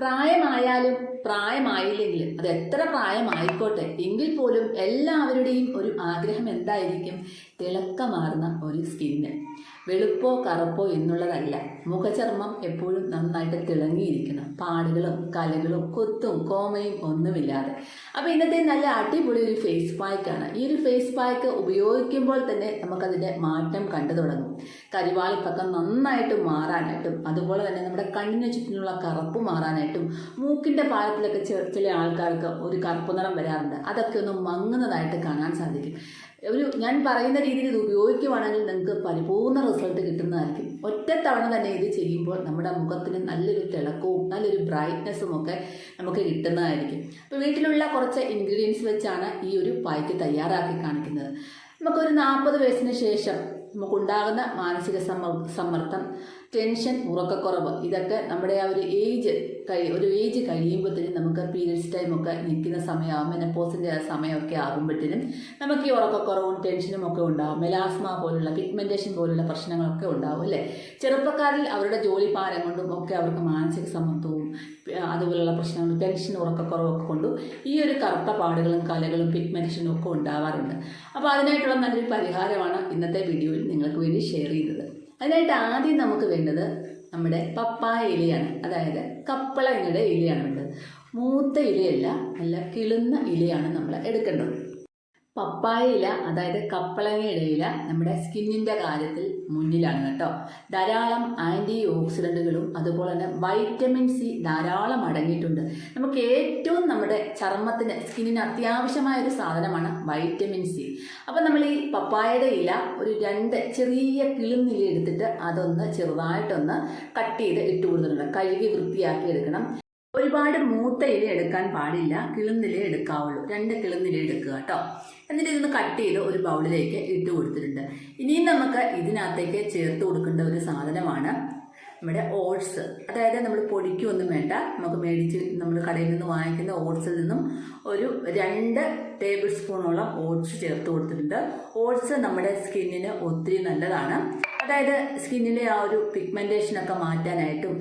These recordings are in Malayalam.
പ്രായമായാലും പ്രായമായില്ലെങ്കിലും അത് എത്ര പ്രായമായിക്കോട്ടെ എങ്കിൽ പോലും എല്ലാവരുടെയും ഒരു ആഗ്രഹം എന്തായിരിക്കും? തിളക്കമാർന്ന ഒരു സ്കിന്ന്. വെളുപ്പോ കറുപ്പോ എന്നുള്ളതല്ല. മുഖചർമ്മം എപ്പോഴും നന്നായിട്ട് തിളങ്ങിയിരിക്കണം. പാടുകളും കലകളും കൊത്തും കോമയും ഒന്നുമില്ലാതെ. അപ്പോൾ ഇന്നത്തെ നല്ല അടിപൊളി ഒരു ഫേസ് പാക്കാണ് ഈ ഒരു ഫേസ് പാക്ക് ഉപയോഗിക്കുമ്പോൾ തന്നെ നമുക്കതിന്റെ മാറ്റം കണ്ടു തുടങ്ങും. കരിവാളിപ്പൊക്കെ നന്നായിട്ട് മാറാനായിട്ടും അതുപോലെ തന്നെ നമ്മുടെ കണ്ണിന് ചുറ്റിനുള്ള കറുപ്പ് മാറാനായിട്ടും മൂക്കിന്റെ പാലത്തിലൊക്കെ ചില ആൾക്കാർക്ക് ഒരു കറുപ്പ് നിറം വരാറുണ്ട്. അതൊക്കെ ഒന്ന് മങ്ങുന്നതായിട്ട് കാണാൻ സാധിക്കും. ഒരു ഞാൻ പറയുന്ന രീതിയിൽ ഇത് ഉപയോഗിക്കുവാണെങ്കിൽ നിങ്ങൾക്ക് പരിപൂർണ റിസൾട്ട് കിട്ടുന്നതായിരിക്കും. ഒറ്റ തവണ തന്നെ ഇത് ചെയ്യുമ്പോൾ നമ്മുടെ മുഖത്തിന് നല്ലൊരു തിളക്കവും നല്ലൊരു ബ്രൈറ്റ്നെസ്സും ഒക്കെ നമുക്ക് കിട്ടുന്നതായിരിക്കും. അപ്പോൾ വീട്ടിലുള്ള കുറച്ച് ഇൻഗ്രീഡിയൻസ് വെച്ചാണ് ഈ ഒരു പായ്ക്ക് തയ്യാറാക്കി കാണിക്കുന്നത്. നമുക്കൊരു നാൽപ്പത് വയസ്സിന് ശേഷം നമുക്കുണ്ടാകുന്ന മാനസിക സമ്മർ സമ്മർദ്ദം ടെൻഷൻ ഉറക്കക്കുറവ് ഇതൊക്കെ നമ്മുടെ ആ ഒരു ഏജ് കഴി ഒരു ഏജ് കഴിയുമ്പോഴത്തേനും നമുക്ക് പീരിയഡ്സ് ടൈം ഒക്കെ നിൽക്കുന്ന സമയമാകും മെനപ്പോസിന്റെ സമയമൊക്കെ ആകുമ്പോഴത്തേനും നമുക്ക് ഈ ഉറക്കക്കുറവും ടെൻഷനും ഒക്കെ ഉണ്ടാകും മെലാസ്മ പോലുള്ള പിഗ്മെന്റേഷൻ പോലുള്ള പ്രശ്നങ്ങളൊക്കെ ഉണ്ടാവും അല്ലേ? ചെറുപ്പക്കാരിൽ അവരുടെ ജോലി ഭാരം കൊണ്ടും ഒക്കെ അവർക്ക് മാനസിക സമത്വവും അതുപോലുള്ള പ്രശ്നങ്ങൾ ടെൻഷൻ ഉറക്കക്കുറവൊക്കെ കൊണ്ടും ഈ ഒരു കറുത്ത പാടുകളും കലകളും പിഗ്മെന്റേഷനും ഒക്കെ ഉണ്ടാവാറുണ്ട്. അപ്പോൾ അതിനായിട്ടുള്ള നല്ലൊരു പരിഹാരമാണ് ഇന്നത്തെ വീഡിയോയിൽ നിങ്ങൾക്ക് വേണ്ടി ഷെയർ ചെയ്തത്. അതിനായിട്ട് ആദ്യം നമുക്ക് വേണ്ടത് നമ്മുടെ പപ്പായ ഇലയാണ്. അതായത് കപ്പളങ്ങയുടെ ഇലയാണ് വേണ്ടത്. മൂത്ത ഇലയല്ല നല്ല കിളുന്ന ഇലയാണ് നമ്മൾ എടുക്കേണ്ടത്. പപ്പായ ഇല അതായത് കപ്പളങ്ങയുടെ ഇല നമ്മുടെ സ്കിന്നിന്റെ കാര്യത്തിൽ മുന്നിലാണ് കേട്ടോ. ധാരാളം ആന്റി ഓക്സിഡന്റുകളും അതുപോലെ തന്നെ വൈറ്റമിൻ സി ധാരാളം അടങ്ങിയിട്ടുണ്ട്. നമുക്ക് ഏറ്റവും നമ്മുടെ ചർമ്മത്തിന് സ്കിന്നിന് അത്യാവശ്യമായ ഒരു സാധനമാണ് വൈറ്റമിൻ സി. അപ്പം നമ്മൾ ഈ പപ്പായയുടെ ഇല ഒരു രണ്ട് ചെറിയ കിളുന്നില എടുത്തിട്ട് അതൊന്ന് ചെറുതായിട്ടൊന്ന് കട്ട് ചെയ്ത് ഇട്ട് കൊടുത്തിട്ടുണ്ട്. കഴുകി വൃത്തിയാക്കി എടുക്കണം. ഒരുപാട് മൂത്ത ഇല എടുക്കാൻ പാടില്ല കിളുന്നില എടുക്കാവുള്ളൂ. രണ്ട് കിളുന്നില എടുക്കുക കേട്ടോ എന്നിട്ട് ഇതൊന്ന് കട്ട് ചെയ്ത് ഒരു ബൗളിലേക്ക് ഇട്ട് കൊടുത്തിട്ടുണ്ട്. ഇനിയും നമുക്ക് ഇതിനകത്തേക്ക് ചേർത്ത് കൊടുക്കേണ്ട ഒരു സാധനമാണ് നമ്മുടെ ഓട്സ്. അതായത് നമ്മൾ പൊടിക്കൊന്നും വേണ്ട. നമുക്ക് മേടിച്ച് നമ്മൾ കടയിൽ നിന്ന് വാങ്ങിക്കുന്ന ഓട്സിൽ നിന്നും ഒരു രണ്ട് ടേബിൾ സ്പൂണോളം ഓട്സ് ചേർത്ത് കൊടുത്തിട്ടുണ്ട്. ഓട്സ് നമ്മുടെ സ്കിന്നിന് ഒത്തിരി നല്ലതാണ്. അതായത് സ്കിന്നിലെ ആ ഒരു പിഗ്മെന്റേഷൻ ഒക്കെ മാറ്റാനായിട്ടും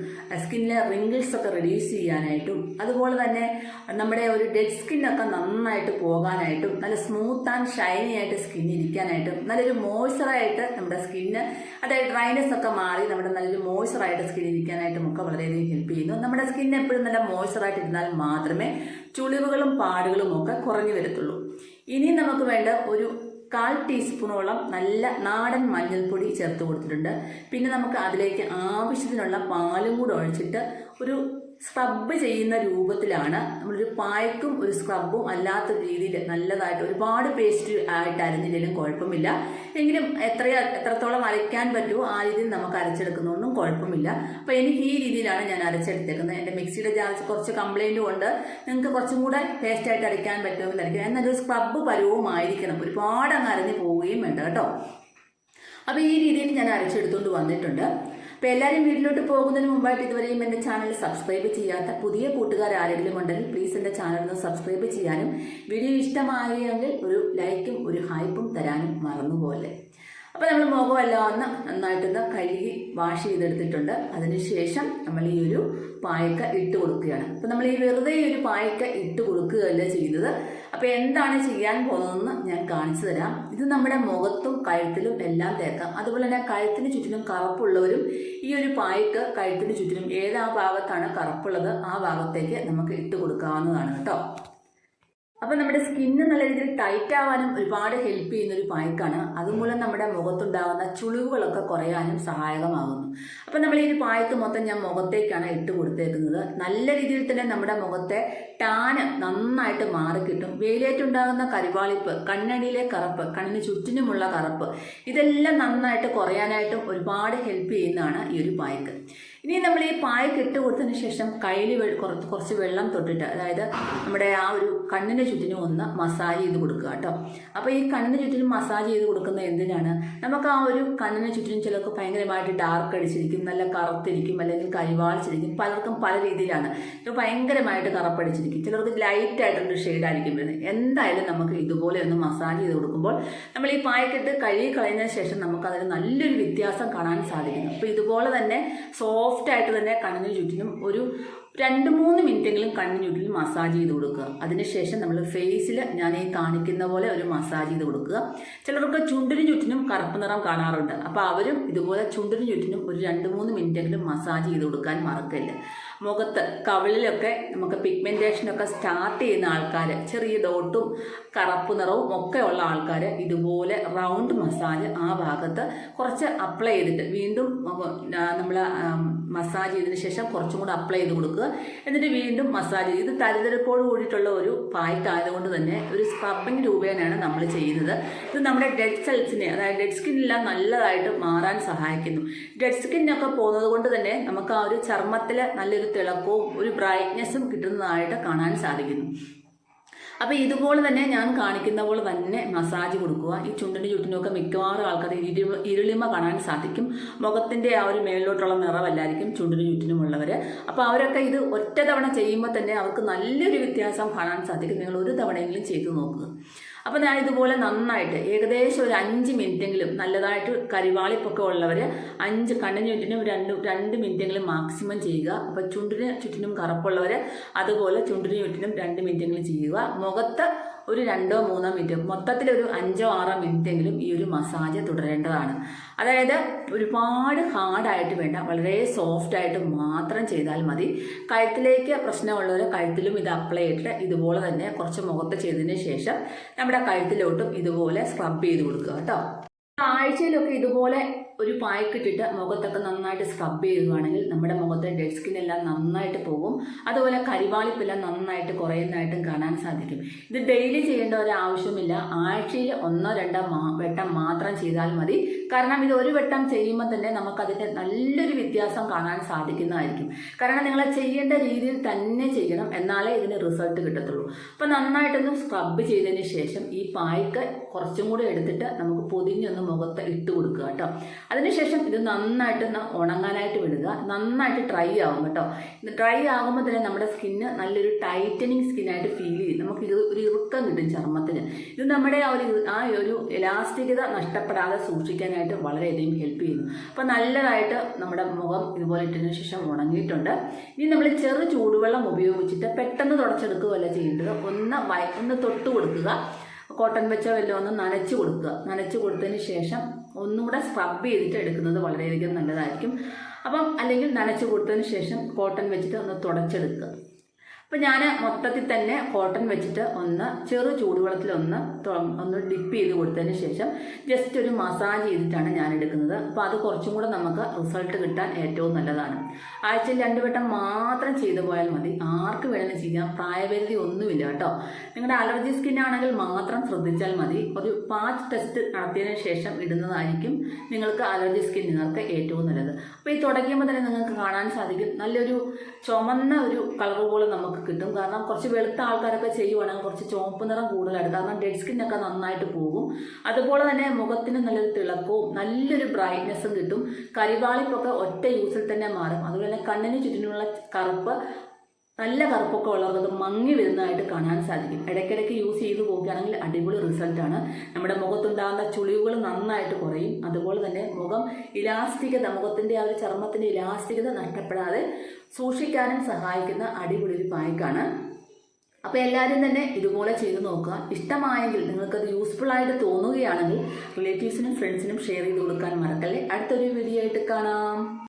സ്കിന്നിലെ റിങ്കിൾസ് ഒക്കെ റിഡ്യൂസ് ചെയ്യാനായിട്ടും അതുപോലെ തന്നെ നമ്മുടെ ഒരു ഡെഡ് സ്കിന്നൊക്കെ നന്നായിട്ട് പോകാനായിട്ടും നല്ല സ്മൂത്ത് ആൻഡ് ഷൈനി ആയിട്ട് സ്കിൻ ഇരിക്കാനായിട്ടും നല്ലൊരു മോയ്സ്ചറായിട്ട് നമ്മുടെ സ്കിന്ന് അതായത് ഡ്രൈനെസ് ഒക്കെ മാറി നമ്മുടെ നല്ലൊരു മോയ്സ്ചറായിട്ട് സ്കിൻ ഇരിക്കാനായിട്ടും ഒക്കെ വളരെയധികം ഹെൽപ്പ് ചെയ്യുന്നു. നമ്മുടെ സ്കിൻ എപ്പോഴും നല്ല മോയ്സ്ചറായിട്ട് ഇരുന്നാൽ മാത്രമേ ചുളിവുകളും പാടുകളും ഒക്കെ കുറഞ്ഞു വരത്തുള്ളൂ. ഇനി നമുക്ക് വേണ്ട ഒരു കാൽ ടീസ്പൂണോളം നല്ല നാടൻ മഞ്ഞൾപ്പൊടി ചേർത്ത് കൊടുത്തിട്ടുണ്ട്. പിന്നെ നമുക്ക് അതിലേക്ക് ആവശ്യത്തിനുള്ള പാലും കൂടെ ഒഴിച്ചിട്ട് ഒരു സ്ക്രബ് ചെയ്യുന്ന രൂപത്തിലാണ് നമ്മളൊരു പായ്ക്കും ഒരു സ്ക്രബും അല്ലാത്ത രീതിയിൽ നല്ലതായിട്ട് ഒരുപാട് പേസ്റ്റ് ആയിട്ട് അരഞ്ഞില്ലെങ്കിലും കുഴപ്പമില്ല. എങ്കിലും എത്ര എത്രത്തോളം അരയ്ക്കാൻ പറ്റുമോ ആ രീതിയിൽ നമുക്ക് അരച്ചെടുക്കുന്നതുകൊണ്ടും കുഴപ്പമില്ല. അപ്പോൾ എനിക്ക് ഈ രീതിയിലാണ് ഞാൻ അരച്ചെടുത്തേക്കുന്നത്. എന്റെ മിക്സിയുടെ ജാർസ് കുറച്ച് കംപ്ലൈന്റ് കൊണ്ട് നിങ്ങൾക്ക് കുറച്ചും കൂടെ പേസ്റ്റായിട്ട് അരയ്ക്കാൻ പറ്റുമെങ്കിൽ അരയ്ക്കാം എന്നൊരു സ്ക്രബ് പരവുമായിരിക്കണം. ഒരുപാട് അങ്ങ് അരഞ്ഞു പോവുകയും വേണ്ട കേട്ടോ. അപ്പോൾ ഈ രീതിയിൽ ഞാൻ അരച്ചെടുത്തുകൊണ്ട് വന്നിട്ടുണ്ട്. അപ്പോൾ എല്ലാവരും വീട്ടിലോട്ട് പോകുന്നതിന് മുമ്പായിട്ട് ഇതുവരെയും എന്റെ ചാനൽ സബ്സ്ക്രൈബ് ചെയ്യാത്ത പുതിയ കൂട്ടുകാർ ആരെങ്കിലും ഉണ്ടെങ്കിൽ പ്ലീസ് എന്റെ ചാനൽ ഒന്ന് സബ്സ്ക്രൈബ് ചെയ്യാനും. വീഡിയോ ഇഷ്ടമായെങ്കിൽ ഒരു ലൈക്കും ഒരു ഹൈപ്പും തരാനും മറന്നുപോലെ അപ്പോൾ നമ്മൾ മുഖമെല്ലാം ഒന്ന് നന്നായിട്ടൊന്ന് കഴുകി വാഷ് ചെയ്തെടുത്തിട്ടുണ്ട്. അതിനുശേഷം നമ്മൾ ഈ ഒരു പായക്ക ഇട്ട് കൊടുക്കുകയാണ്. അപ്പോൾ നമ്മൾ ഈ വെറുതെ ഈ ഒരു പായക്ക ഇട്ട് കൊടുക്കുകയല്ല ചെയ്യുന്നത്. അപ്പോൾ എന്താണ് ചെയ്യാൻ പോകുന്നതെന്ന് ഞാൻ കാണിച്ചു തരാം. ഇത് നമ്മുടെ മുഖത്തും കഴുത്തിലും എല്ലാം തേക്കാം. അതുപോലെ തന്നെ കഴുത്തിന് ചുറ്റിലും കറുപ്പുള്ളവരും ഈ ഒരു പായക്ക് കഴുത്തിന് ചുറ്റിലും ഏതാ ഭാഗത്താണ് കറുപ്പുള്ളത് ആ ഭാഗത്തേക്ക് നമുക്ക് ഇട്ട് കൊടുക്കാവുന്നതാണ് കേട്ടോ. അപ്പോൾ നമ്മുടെ സ്കിന്ന് നല്ല രീതിയിൽ ടൈറ്റ് ആവാനും ഒരുപാട് ഹെൽപ്പ് ചെയ്യുന്ന ഒരു പായ്ക്കാണ് അതുമൂലം നമ്മുടെ മുഖത്തുണ്ടാകുന്ന ചുളിവുകളൊക്കെ കുറയാനും സഹായകമാകുന്നു. അപ്പോൾ നമ്മൾ ഈ ഒരു പായ്ക്ക് മൊത്തം ഞാൻ മുഖത്തേക്കാണ് ഇട്ട് കൊടുത്തേക്കുന്നത്. നല്ല രീതിയിൽ തന്നെ നമ്മുടെ മുഖത്തെ ടാന് നന്നായിട്ട് മാറിക്കിട്ടും വെയിലേറ്റുണ്ടാകുന്ന കരിവാളിപ്പ് കണ്ണടിയിലെ കറുപ്പ് കണ്ണിന് ചുറ്റിനുമുള്ള കറുപ്പ് ഇതെല്ലാം നന്നായിട്ട് കുറയാനായിട്ടും ഒരുപാട് ഹെൽപ്പ് ചെയ്യുന്നതാണ് ഈ ഒരു പായ്ക്ക് ഇനി നമ്മൾ ഈ പായ കെട്ട് കൊടുത്തതിന് ശേഷം കയ്യിൽ കുറച്ച് വെള്ളം തൊട്ടിട്ട് അതായത് നമ്മുടെ ആ ഒരു കണ്ണിന്റെ ചുറ്റിനും ഒന്ന് മസാജ് ചെയ്ത് കൊടുക്കുക കേട്ടോ. അപ്പോൾ ഈ കണ്ണിന് ചുറ്റിനും മസാജ് ചെയ്ത് കൊടുക്കുന്നത് എന്തിനാണ്? നമുക്ക് ആ ഒരു കണ്ണിന് ചുറ്റിനും ചിലർക്ക് ഭയങ്കരമായിട്ട് ഡാർക്ക് അടിച്ചിരിക്കും നല്ല കറുത്തിരിക്കും അല്ലെങ്കിൽ കരിവാളിച്ചിരിക്കും പലർക്കും പല രീതിയിലാണ്. ഇപ്പോൾ ഭയങ്കരമായിട്ട് കറപ്പടിച്ചിരിക്കും. ചിലർക്ക് ലൈറ്റ് ആയിട്ടുള്ള ഷെയ്ഡായിരിക്കും വരുന്നത്. എന്തായാലും നമുക്ക് ഇതുപോലെ ഒന്ന് മസാജ് ചെയ്ത് കൊടുക്കുമ്പോൾ നമ്മൾ ഈ പായക്കെട്ട് കഴുകി കളയുന്നതിന് ശേഷം നമുക്ക് അതിന് നല്ലൊരു വ്യത്യാസം കാണാൻ സാധിക്കുന്നു. അപ്പോൾ ഇതുപോലെ തന്നെ സോഫ്റ്റ് ആയിട്ട് തന്നെ കണ്ണിന് ചുറ്റിനും ഒരു രണ്ട് മൂന്ന് മിനിറ്റെങ്കിലും കണ്ണിന് ചുറ്റിൽ മസാജ് ചെയ്ത് കൊടുക്കുക. അതിനുശേഷം നമ്മൾ ഫേസിൽ ഞാൻ ഈ കാണിക്കുന്ന പോലെ ഒരു മസാജ് ചെയ്ത് കൊടുക്കുക. ചിലർക്ക് ചുണ്ടിന് ചുറ്റിനും കറുപ്പ് നിറം കാണാറുണ്ട്. അപ്പോൾ അവരും ഇതുപോലെ ചുണ്ടിന് ചുറ്റിനും ഒരു രണ്ട് മൂന്ന് മിനിറ്റെങ്കിലും മസാജ് ചെയ്ത് കൊടുക്കാൻ മറക്കില്ല മുഖത്ത് കവിളിലൊക്കെ നമുക്ക് പിഗ്മെന്റേഷനൊക്കെ സ്റ്റാർട്ട് ചെയ്യുന്ന ആൾക്കാർ ചെറിയ ഡോട്ടും കറുപ്പ് നിറവും ഒക്കെ ഉള്ള ആൾക്കാർ ഇതുപോലെ റൗണ്ട് മസാജ് ആ ഭാഗത്ത് കുറച്ച് അപ്ലൈ ചെയ്തിട്ട് വീണ്ടും നമ്മൾ മസാജ് ചെയ്തതിന് ശേഷം കുറച്ചും കൂടെ അപ്ലൈ ചെയ്ത് കൊടുക്കുക. എന്നിട്ട് വീണ്ടും മസാജ് ചെയ്ത് തരിതരപ്പോട് കൂടിയിട്ടുള്ള ഒരു പായ്ക്ക് ആയതുകൊണ്ട് തന്നെ ഒരു സ്ക്രബിങ് രൂപേണയാണ് നമ്മൾ ചെയ്യുന്നത്. ഇത് നമ്മുടെ ഡെഡ് സെൽസിനെ അതായത് ഡെഡ് സ്കിന്നെല്ലാം നല്ലതായിട്ട് മാറാൻ സഹായിക്കുന്നു. ഡെഡ് സ്കിന്നൊക്കെ പോകുന്നത് കൊണ്ട് തന്നെ നമുക്ക് ആ ഒരു ചർമ്മത്തിൽ നല്ലൊരു തിളക്കവും ഒരു ബ്രൈറ്റ്നെസ്സും കിട്ടുന്നതായിട്ട് കാണാൻ സാധിക്കുന്നു. അപ്പോൾ ഇതുപോലെ തന്നെ ഞാൻ കാണിക്കുന്ന പോലെ തന്നെ മസാജ് കൊടുക്കുക. ഈ ചുണ്ടിന്റെ ചുറ്റിനൊക്കെ മിക്കവാറും ആൾക്കാർ ഇരുളിമ ഇരുളിമ കാണാൻ സാധിക്കും. മുഖത്തിന്റെ ആ ഒരു മേളിലോട്ടുള്ള നിറവല്ലായിരിക്കും ചുണ്ടിന് ചുറ്റിനുമുള്ളവർ അപ്പോൾ അവരൊക്കെ ഇത് ഒറ്റ തവണ ചെയ്യുമ്പോൾ തന്നെ അവർക്ക് നല്ലൊരു വ്യത്യാസം കാണാൻ സാധിക്കും. നിങ്ങൾ ഒരു തവണയെങ്കിലും ചെയ്തു നോക്കുക. അപ്പോൾ ഞാൻ ഇതുപോലെ നന്നായിട്ട് ഏകദേശം ഒരു അഞ്ച് മിനിറ്റെങ്കിലും നല്ലതായിട്ട് കരിവാളിപ്പൊക്കെ ഉള്ളവർ അഞ്ച് കണ്ണിന് ചുറ്റിനും രണ്ട് രണ്ട് മിനിറ്റെങ്കിലും മാക്സിമം ചെയ്യുക. അപ്പോൾ ചുണ്ടിന് ചുറ്റിനും കറുപ്പുള്ളവർ അതുപോലെ ചുണ്ടിന് ചുറ്റിനും രണ്ട് മിനിറ്റെങ്കിലും ചെയ്യുക. മുഖത്ത് ഒരു രണ്ടോ മൂന്നോ മിനിറ്റ് മൊത്തത്തിൽ ഒരു അഞ്ചോ ആറോ മിനിറ്റ് എങ്കിലും ഈ ഒരു മസാജ് തുടരേണ്ടതാണ്. അതായത് ഒരുപാട് ഹാർഡായിട്ട് വേണ്ട വളരെ സോഫ്റ്റ് ആയിട്ട് മാത്രം ചെയ്താൽ മതി. കഴുത്തിലേക്ക് പ്രശ്നമുള്ളവർ കഴുത്തിലും ഇത് അപ്ലൈ ചെയ്തിട്ട് ഇതുപോലെ തന്നെ കുറച്ച് മുഖത്ത് ചെയ്തതിന് ശേഷം നമ്മുടെ കഴുത്തിലോട്ടും ഇതുപോലെ സ്ക്രബ് ചെയ്ത് കൊടുക്കുക കേട്ടോ. ആഴ്ചയിലൊക്കെ ഇതുപോലെ ഒരു പായ്ക്കിട്ടിട്ട് മുഖത്തൊക്കെ നന്നായിട്ട് സ്ക്രബ് ചെയ്യുകയാണെങ്കിൽ നമ്മുടെ മുഖത്തെ ഡെഡ് സ്കിൻ എല്ലാം നന്നായിട്ട് പോകും. അതുപോലെ കരിവാളിപ്പെല്ലാം നന്നായിട്ട് കുറയുന്നതായിട്ടും കാണാൻ സാധിക്കും. ഇത് ഡെയിലി ചെയ്യേണ്ട ഒരു ആവശ്യമില്ല. ആഴ്ചയിൽ ഒന്നോ രണ്ടോ വട്ടം മാത്രം ചെയ്താൽ മതി. കാരണം ഇത് ഒരു വട്ടം ചെയ്യുമ്പോൾ തന്നെ നമുക്കതിന്റെ നല്ലൊരു വ്യത്യാസം കാണാൻ സാധിക്കുന്നതായിരിക്കും. കാരണം നിങ്ങൾ ചെയ്യേണ്ട രീതിയിൽ തന്നെ ചെയ്യണം. എന്നാലേ ഇതിന് റിസൾട്ട് കിട്ടത്തുള്ളൂ. അപ്പം നന്നായിട്ടൊന്ന് സ്ക്രബ് ചെയ്തതിന് ശേഷം ഈ പായ്ക്ക് കുറച്ചും കൂടി എടുത്തിട്ട് നമുക്ക് പൊതിഞ്ഞൊന്ന് മുഖത്ത് ഇട്ട് കൊടുക്കുക കേട്ടോ. അതിനുശേഷം ഇത് നന്നായിട്ട് ഒന്ന് ഉണങ്ങാനായിട്ട് വിടുക. നന്നായിട്ട് ഡ്രൈ ആവും കേട്ടോ. ഡ്രൈ ആകുമ്പോൾ തന്നെ നമ്മുടെ സ്കിന്ന് നല്ലൊരു ടൈറ്റനിങ് സ്കിന്നായിട്ട് ഫീൽ ചെയ്യും. നമുക്ക് ഇത് ഒരു ഇറുക്കം കിട്ടും ചർമ്മത്തിന്. ഇത് നമ്മുടെ ആ ഒരു ആ ഒരു എലാസ്റ്റികത നഷ്ടപ്പെടാതെ സൂക്ഷിക്കാനായിട്ട് വളരെയധികം ഹെൽപ്പ് ചെയ്യുന്നു. അപ്പോൾ നല്ലതായിട്ട് നമ്മുടെ മുഖം ഇതുപോലെ ഇട്ടതിന് ശേഷം ഉണങ്ങിയിട്ടുണ്ട്. ഇനി നമ്മൾ ചെറു ചൂടുവെള്ളം ഉപയോഗിച്ചിട്ട് പെട്ടെന്ന് തുടച്ചെടുക്കുകയല്ല ചെയ്യേണ്ടത്. ഒന്ന് ഒന്ന് തൊട്ട് കൊടുക്കുക. കോട്ടൺ വെച്ചോ വല്ലതും ഒന്ന് നനച്ച് കൊടുക്കുക. നനച്ച് കൊടുത്തതിന് ശേഷം ഒന്നും കൂടെ സ്ക്രബ് ചെയ്തിട്ട് എടുക്കുന്നത് വളരെയധികം നല്ലതായിരിക്കും. അപ്പം അല്ലെങ്കിൽ നനച്ചു കൊടുത്തതിന് ശേഷം കോട്ടൺ വെച്ചിട്ട് ഒന്ന് തുടച്ചെടുക്കുക. അപ്പം ഞാൻ മൊത്തത്തിൽ തന്നെ കോട്ടൺ വെച്ചിട്ട് ഒന്ന് ചെറു ചൂടുവെള്ളത്തിൽ ഒന്ന് ഒന്ന് ഡിപ്പ് ചെയ്ത് കൊടുത്തതിന് ശേഷം ജസ്റ്റ് ഒരു മസാജ് ചെയ്തിട്ടാണ് ഞാൻ എടുക്കുന്നത്. അപ്പോൾ അത് കുറച്ചും കൂടെ നമുക്ക് റിസൾട്ട് കിട്ടാൻ ഏറ്റവും നല്ലതാണ്. ആഴ്ചയിൽ രണ്ട് വട്ടം മാത്രം ചെയ്തു പോയാൽ മതി. ആർക്ക് വേണമെങ്കിലും ചെയ്യാം. പ്രായപരിധി ഒന്നുമില്ല കേട്ടോ. നിങ്ങളുടെ അലർജി സ്കിൻ ആണെങ്കിൽ മാത്രം ശ്രദ്ധിച്ചാൽ മതി. ഒരു പാച്ച് ടെസ്റ്റ് നടത്തിയതിന് ശേഷം ഇടുന്നതായിരിക്കും നിങ്ങൾക്ക് അലർജി സ്കിൻ സ്കിന്നുകാർക്ക് ഏറ്റവും നല്ലത്. അപ്പോൾ ഈ തുടങ്ങിയപ്പോൾ തന്നെ നിങ്ങൾക്ക് കാണാൻ സാധിക്കും. നല്ലൊരു ചുമന്ന ഒരു കളർ പോലെ നമുക്ക് കിട്ടും. കാരണം കുറച്ച് വെളുത്ത ആൾക്കാരൊക്കെ ചെയ്യുവാണെങ്കിൽ കുറച്ച് ചുവപ്പ് നിറം കൂടുതലായിട്ട് കാരണം ഡെഡ് സ്കിന്നൊക്കെ നന്നായിട്ട് പോകും. അതുപോലെ തന്നെ മുഖത്തിന് നല്ലൊരു തിളക്കവും നല്ലൊരു ബ്രൈറ്റ്നെസ്സും കിട്ടും. കരിവാളിപ്പൊക്കെ ഒറ്റ യൂസിൽ തന്നെ മാറും. അതുപോലെ തന്നെ കണ്ണിന് ചുറ്റിനുള്ള കറുപ്പ് നല്ല കറുപ്പൊക്കെ ഉള്ളവർക്ക് മങ്ങി വരുന്നതായിട്ട് കാണാൻ സാധിക്കും. ഇടയ്ക്കിടയ്ക്ക് യൂസ് ചെയ്ത് പോകുകയാണെങ്കിൽ അടിപൊളി റിസൾട്ടാണ് നമ്മുടെ മുഖത്തുണ്ടാകുന്ന ചുളിവുകൾ നന്നായിട്ട് കുറയും. അതുപോലെ തന്നെ മുഖം ഇലാസ്റ്റികത മുഖത്തിന്റെ ആ ഒരു ചർമ്മത്തിന്റെ ഇലാസ്റ്റികത നഷ്ടപ്പെടാതെ സൂക്ഷിക്കാനും സഹായിക്കുന്ന അടിപൊളി ഒരു പായ്ക്കാണ്. അപ്പോൾ എല്ലാവരും തന്നെ ഇതുപോലെ ചെയ്ത് നോക്കുക. ഇഷ്ടമായെങ്കിൽ നിങ്ങൾക്കത് യൂസ്ഫുൾ ആയിട്ട് തോന്നുകയാണെങ്കിൽ റിലേറ്റീവ്സിനും ഫ്രണ്ട്സിനും ഷെയർ ചെയ്ത് കൊടുക്കാൻ മറക്കല്ലേ. അടുത്തൊരു വീഡിയോ ആയിട്ട് കാണാം.